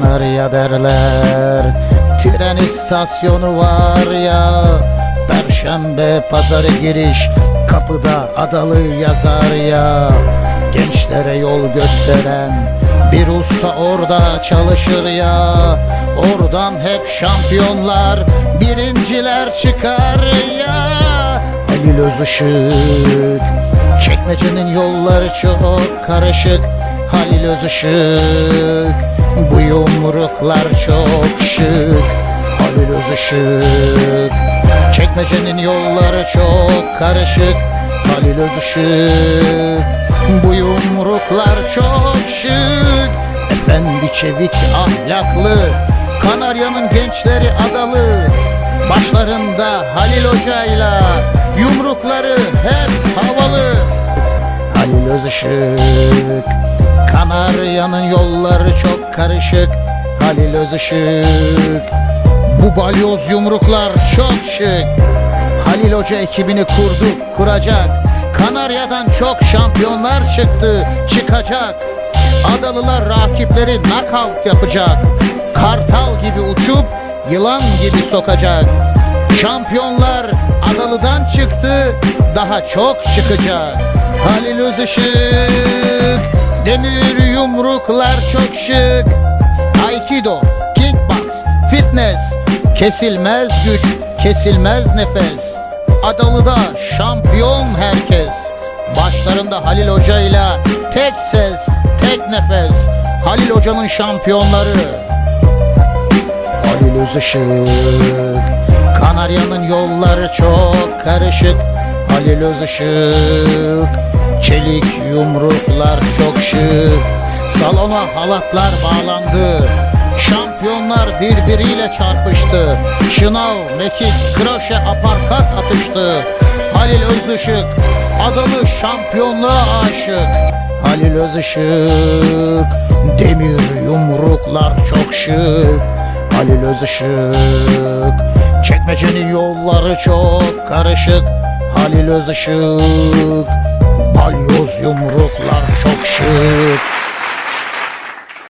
Kanarya derler. Tren istasyonu var ya. Perşembe pazarı giriş Kapıda adalı yazar ya. Gençlere yol gösteren bir usta orada çalışır ya. Oradan hep şampiyonlar Birinciler çıkar ya. Halil Özışık Çekmecenin yolları çok karışık. Halil Özışık Bu yumruklar çok şık Halil Özışık Çekmecenin yolları çok karışık Halil Özışık Bu yumruklar çok şık Efendi çevik ahlaklı. Kanarya'nın gençleri adalı Başlarında Halil Hoca'yla Yumrukları hep havalı. Halil Özışık Kanarya'nın yolları çok karışık. Halil Özışık. Bu balyoz yumruklar çok şık. Halil Hoca ekibini kurdu, kuracak. Kanarya'dan çok şampiyonlar çıktı, çıkacak. Adalılar rakipleri knockout yapacak. Kartal gibi uçup yılan gibi sokacak. Şampiyonlar Adalı'dan çıktı Daha çok çıkacak. Halil Özışık Demir yumruklar çok şık. Aikido, kickbox, fitness. Kesilmez güç, kesilmez nefes. Adalı'da şampiyon herkes. Başlarında Halil Hoca ile tek ses, tek nefes. Halil Hoca'nın şampiyonları. Halil Özışık Kanarya'nın yolları çok karışık. Halil Özışık Çelik yumruklar çok Salona halatlar bağlandı. Şampiyonlar birbiriyle çarpıştı. Şınav, mekik, kroşe, aparkat atıştı. Halil Özışık Adalı şampiyonluğa aşık. Halil Özışık Demir yumruklar çok şık. Halil Özışık Çekmecenin yolları çok karışık. Halil Özışık Balyoz yumruklar çok şık